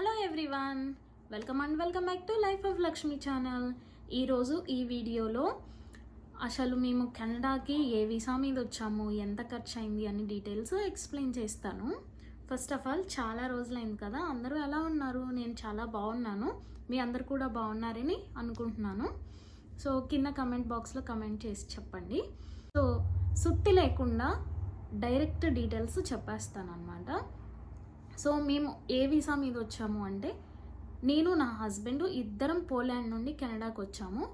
Hello everyone welcome and welcome back to life of Lakshmi channel ఈరోజు ఈ వీడియోలో అసలు మేము కెనడాకి ఏ వీసా మీద వచ్చాము ఎంత ఖర్చు అయింది అని డీటెయిల్స్ ఎక్స్ప్లెయిన్ చేస్తాను. ఫస్ట్ ఆఫ్ ఆల్ చాలా రోజులైంది కదా అందరూ ఎలా ఉన్నారు? నేను చాలా బాగున్నాను. మీ అందరు కూడా బాగున్నారని అనుకుంటున్నాను. సో కింద కమెంట్ బాక్స్లో కమెంట్ చేసి చెప్పండి. సో సుత్తి లేకుండా డైరెక్ట్ డీటెయిల్స్ చెప్పేస్తాను అనమాట సో మేము ఏ వీసా మీద వచ్చాము అంటే నేను నా హస్బెండ్ ఇద్దరం పోలాండ్ నుండి కెనడాకి వచ్చాము.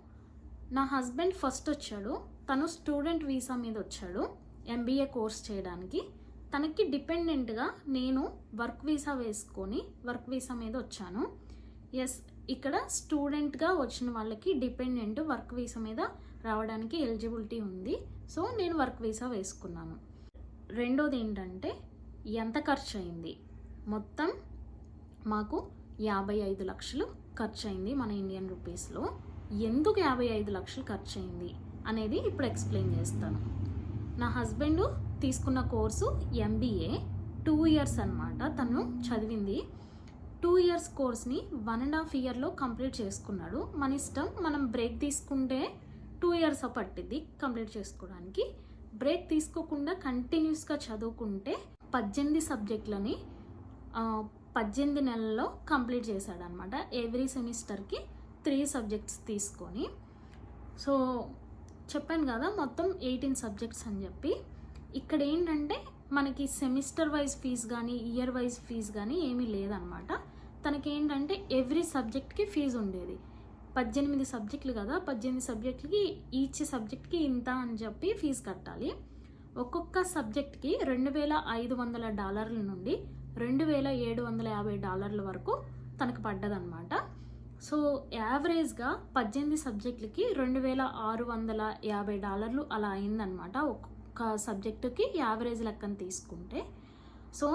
నా హస్బెండ్ ఫస్ట్ వచ్చాడు. తను స్టూడెంట్ వీసా మీద వచ్చాడు ఎంబీఏ కోర్స్ చేయడానికి. తనకి డిపెండెంట్గా నేను వర్క్ వీసా వేసుకొని వర్క్ వీసా మీద వచ్చాను. ఎస్ ఇక్కడ స్టూడెంట్గా వచ్చిన వాళ్ళకి డిపెండెంట్ వర్క్ వీసా మీద రావడానికి ఎలిజిబిలిటీ ఉంది. సో నేను వర్క్ వీసా వేసుకున్నాను. రెండోది ఏంటంటే ఎంత ఖర్చు అయింది మొత్తం మాకు యాభై ఐదు లక్షలు ఖర్చు అయింది మన ఇండియన్ రూపీస్లో. ఎందుకు యాభై ఐదు లక్షలు ఖర్చు అయింది అనేది ఇప్పుడు ఎక్స్ప్లెయిన్ చేస్తాను. నా హస్బెండ్ తీసుకున్న కోర్సు ఎంబీఏ టూ ఇయర్స్ అనమాట తను చదివింది. టూ ఇయర్స్ కోర్స్ని వన్ అండ్ హాఫ్ ఇయర్లో కంప్లీట్ చేసుకున్నాడు. మన ఇష్టం మనం బ్రేక్ తీసుకుంటే టూ ఇయర్స్ పట్టింది కంప్లీట్ చేసుకోవడానికి. బ్రేక్ తీసుకోకుండా కంటిన్యూస్గా చదువుకుంటే పద్దెనిమిది సబ్జెక్టులని పద్దెనిమిది నెలల్లో కంప్లీట్ చేశాడనమాట ఎవ్రీ సెమిస్టర్కి త్రీ సబ్జెక్ట్స్ తీసుకొని. సో చెప్పాను కదా మొత్తం ఎయిటీన్ సబ్జెక్ట్స్ అని చెప్పి. ఇక్కడ ఏంటంటే మనకి సెమిస్టర్ వైజ్ ఫీజ్ కానీ ఇయర్ వైజ్ ఫీజ్ కానీ ఏమీ లేదనమాట తనకి ఏంటంటే ఎవ్రీ సబ్జెక్ట్కి ఫీజు ఉండేది. పద్దెనిమిది సబ్జెక్టులు కదా పద్దెనిమిది సబ్జెక్టులకి ఈచ్ సబ్జెక్ట్కి ఇంత అని చెప్పి ఫీజు కట్టాలి. ఒక్కొక్క సబ్జెక్ట్కి రెండు వేల ఐదు వందల డాలర్ల నుండి రెండు వేల ఏడు వందల యాభై డాలర్ల వరకు తనకు పడ్డదనమాట సో యావరేజ్గా పద్దెనిమిది సబ్జెక్టులకి రెండు వేల ఆరు వందల యాభై డాలర్లు అలా అయిందనమాట ఒక్కొక్క సబ్జెక్టుకి యావరేజ్ లెక్కన తీసుకుంటే. సో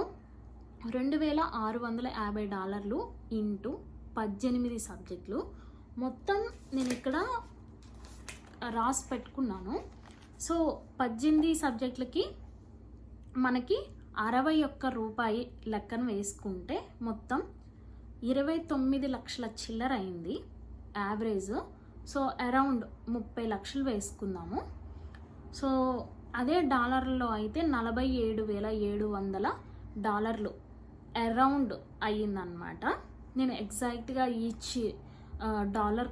రెండు వేల ఆరు వందల యాభై డాలర్లు ఇంటూ పద్దెనిమిది సబ్జెక్టులు. మొత్తం నేను ఇక్కడ రాసి పెట్టుకున్నాను. సో పద్దెనిమిది సబ్జెక్టులకి మనకి అరవై ఒక్క రూపాయి లెక్కన వేసుకుంటే మొత్తం ఇరవై తొమ్మిది లక్షల చిల్లర అయింది యావరేజ్. సో అరౌండ్ ముప్పై లక్షలు వేసుకుందాము. సో అదే డాలర్లో అయితే నలభై ఏడు వేల ఏడు వందల డాలర్లు అరౌండ్ అయ్యిందనమాట నేను ఎగ్జాక్ట్గా ఈచ్ డాలర్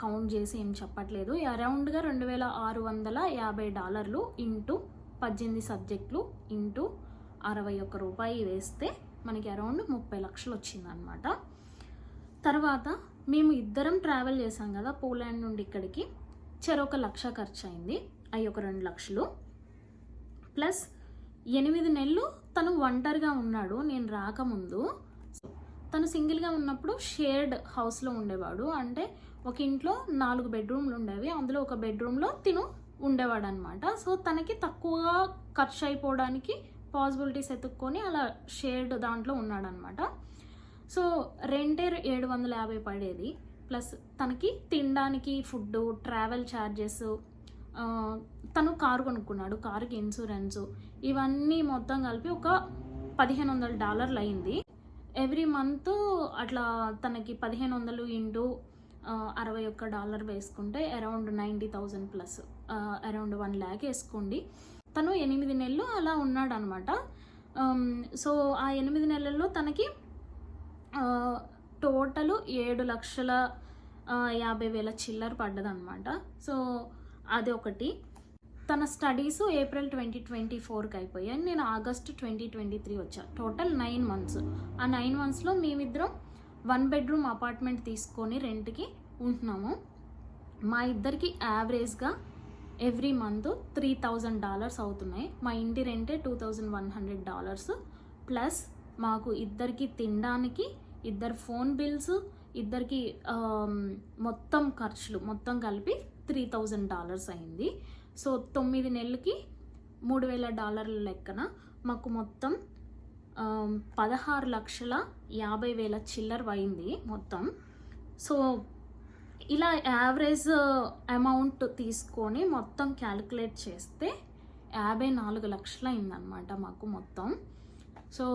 కౌంట్ చేసి ఏం చెప్పట్లేదు. అరౌండ్గా రెండు వేల ఆరు వందల యాభై డాలర్లు ఇంటూ పద్దెనిమిది సబ్జెక్టులు ఇంటూ అరవై ఒక్క రూపాయి వేస్తే మనకి అరౌండ్ ముప్పై లక్షలు వచ్చిందనమాట తర్వాత మేము ఇద్దరం ట్రావెల్ చేసాం కదా పోలాండ్ నుండి ఇక్కడికి. చెరొక లక్ష ఖర్చు అయింది అవి ఒక రెండు లక్షలు. ప్లస్ ఎనిమిది నెలలు తను ఒంటరిగా ఉన్నాడు నేను రాకముందు. తను సింగిల్గా ఉన్నప్పుడు షేర్డ్ హౌస్లో ఉండేవాడు. అంటే ఒక ఇంట్లో నాలుగు బెడ్రూమ్లు ఉండేవి. అందులో ఒక బెడ్రూమ్లో తిను ఉండేవాడు అనమాట సో తనకి తక్కువగా ఖర్చు అయిపోవడానికి పాసిబిలిటీస్ ఎత్తుక్కొని అలా షేర్డ్ దాంట్లో ఉన్నాడనమాట. సో రెంటే ఏడు వందల యాభై పడేది. ప్లస్ తనకి తినడానికి ఫుడ్ ట్రావెల్ ఛార్జెస్ తను కారు కొనుక్కున్నాడు కారుకి ఇన్సూరెన్స్ ఇవన్నీ మొత్తం కలిపి ఒక పదిహేను వందల డాలర్లు అయింది. ఎవ్రీ మంత్ అట్లా తనకి పదిహేను వందలు ఇంటూ అరవై ఒక్క డాలర్ వేసుకుంటే around ninety thousand plus around one lakh వేసుకోండి. తను ఎనిమిది నెలలు అలా ఉన్నాడు అనమాట సో ఆ ఎనిమిది నెలల్లో తనకి టోటల్ ఏడు లక్షల యాభై వేల చిల్లర పడ్డదనమాట. సో అది ఒకటి. తన స్టడీస్ ఏప్రిల్ ట్వంటీ ట్వంటీ ఫోర్కి అయిపోయాయి. నేను ఆగస్ట్ ట్వంటీ ట్వంటీ త్రీ వచ్చా. Total nine months. ఆ నైన్ మంత్స్లో మేమిద్దరం వన్ బెడ్రూమ్ అపార్ట్మెంట్ తీసుకొని రెంట్కి ఉంటున్నాము. మా ఇద్దరికి యావరేజ్గా every month three thousand dollars అవుతున్నాయి. మా ఇంటి రెంటే two thousand one hundred dollars. Plus మాకు ఇద్దరికి తినడానికి ఇద్దరు ఫోన్ బిల్స్ ఇద్దరికి మొత్తం ఖర్చులు మొత్తం కలిపి త్రీ థౌజండ్ డాలర్స్ అయింది. సో తొమ్మిది నెలలకి మూడు వేల డాలర్ల లెక్కన మాకు మొత్తం పదహారు లక్షల యాభై వేల చిల్లర అయింది మొత్తం. సో ఇలా యావరేజ్ అమౌంట్ తీసుకొని మొత్తం క్యాలిక్యులేట్ చేస్తే యాభై నాలుగు లక్షలు అయిందనమాట మాకు మొత్తం. సో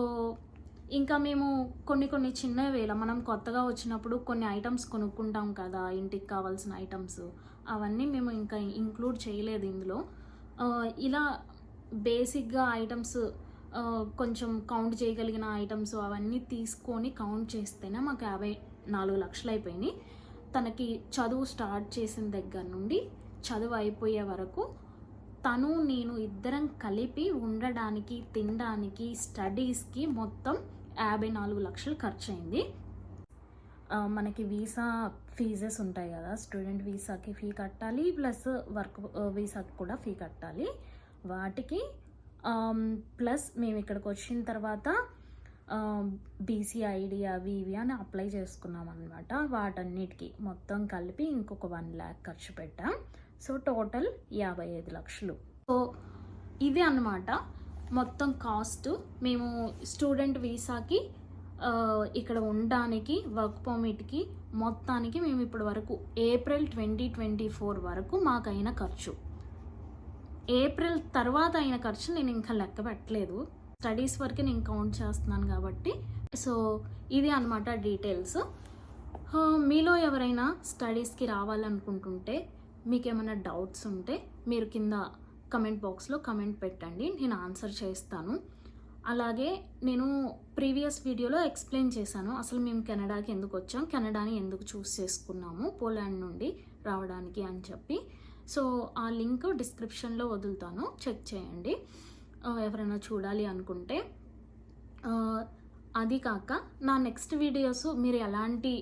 ఇంకా మేము కొన్ని కొన్ని చిన్నవి వేళ మనం కొత్తగా వచ్చినప్పుడు కొన్ని ఐటమ్స్ కొనుక్కుంటాం కదా ఇంటికి కావాల్సిన ఐటమ్స్. అవన్నీ మేము ఇంకా ఇంక్లూడ్ చేయలేదు ఇందులో. ఇలా బేసిక్గా ఐటమ్స్ కొంచెం కౌంట్ చేయగలిగిన ఐటమ్స్ అవన్నీ తీసుకొని కౌంట్ చేస్తేనే మాకు యాభై నాలుగు లక్షలు అయిపోయినాయి. తనకి చదువు స్టార్ట్ చేసిన దగ్గర నుండి చదువు అయిపోయే వరకు తను నేను ఇద్దరం కలిపి ఉండడానికి తినడానికి స్టడీస్కి మొత్తం యాభై నాలుగు లక్షలు ఖర్చు అయింది మనకి వీసా ఫీజెస్ ఉంటాయి కదా స్టూడెంట్ వీసాకి ఫీ కట్టాలి ప్లస్ వర్క్ వీసాకి కూడా ఫీ కట్టాలి. వాటికి ప్లస్ మేము ఇక్కడికి వచ్చిన తర్వాత బీసీఐడి అవి ఇవి అని అప్లై చేసుకున్నాం అనమాట వాటన్నిటికి మొత్తం కలిపి ఇంకొక వన్ ల్యాక్ ఖర్చు పెట్టాం. సో టోటల్ యాభై ఐదు లక్షలు. సో ఇది అన్నమాట. మొత్తం కాస్ట్ మేము స్టూడెంట్ వీసాకి ఇక్కడ ఉండడానికి వర్క్ పర్మిట్కి మొత్తానికి మేము ఇప్పటి వరకు ఏప్రిల్ ట్వంటీ ట్వంటీ ఫోర్ వరకు మాకైన ఖర్చు. ఏప్రిల్ తర్వాత అయిన ఖర్చు నేను ఇంకా లెక్క పెట్టలేదు. స్టడీస్ వరకే నేను కౌంట్ చేస్తున్నాను కాబట్టి. సో ఇది అనమాట డీటెయిల్స్. మీలో ఎవరైనా స్టడీస్కి రావాలనుకుంటుంటే మీకు ఏమైనా డౌట్స్ ఉంటే మీరు కింద కమెంట్ బాక్స్లో కమెంట్ పెట్టండి నేను ఆన్సర్ చేస్తాను. అలాగే నేను ప్రీవియస్ వీడియోలో ఎక్స్ప్లెయిన్ చేశాను అసలు మేము కెనడాకి ఎందుకు వచ్చాం కెనడాని ఎందుకు చూస్ చేసుకున్నాము పోలాండ్ నుండి రావడానికి అని చెప్పి. సో ఆ లింక్ డిస్క్రిప్షన్లో వదులుతాను చెక్ చేయండి. ఎవరైనా చూడాలి అనుకుంటే అది కాక నా నెక్స్ట్ వీడియోస్ మీరు ఎలాంటి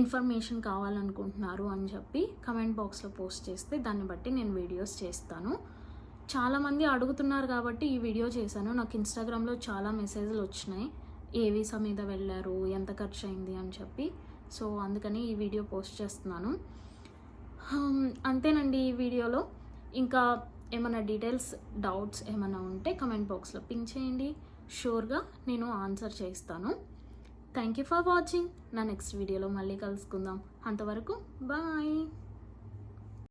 ఇన్ఫర్మేషన్ కావాలనుకుంటున్నారు అని చెప్పి కమెంట్ బాక్స్లో పోస్ట్ చేస్తే దాన్ని బట్టి నేను వీడియోస్ చేస్తాను. చాలామంది అడుగుతున్నారు కాబట్టి ఈ వీడియో చేశాను. నాకు ఇన్స్టాగ్రామ్లో చాలా మెసేజ్లు వచ్చినాయి. ఏ వీసా మీద వెళ్ళారు? ఎంత ఖర్చు అయింది అని చెప్పి. సో అందుకని ఈ వీడియో పోస్ట్ చేస్తున్నాను. అంతేనండి ఈ వీడియోలో. ఇంకా ఏమైనా డీటెయిల్స్ డౌట్స్ ఏమైనా ఉంటే కమెంట్ బాక్స్లో పింక్ చేయండి. షూర్గా నేను ఆన్సర్ చేస్తాను థ్యాంక్ యూ ఫర్ వాచింగ్ నా నెక్స్ట్ వీడియోలో మళ్ళీ కలుసుకుందాం. అంతవరకు బాయ్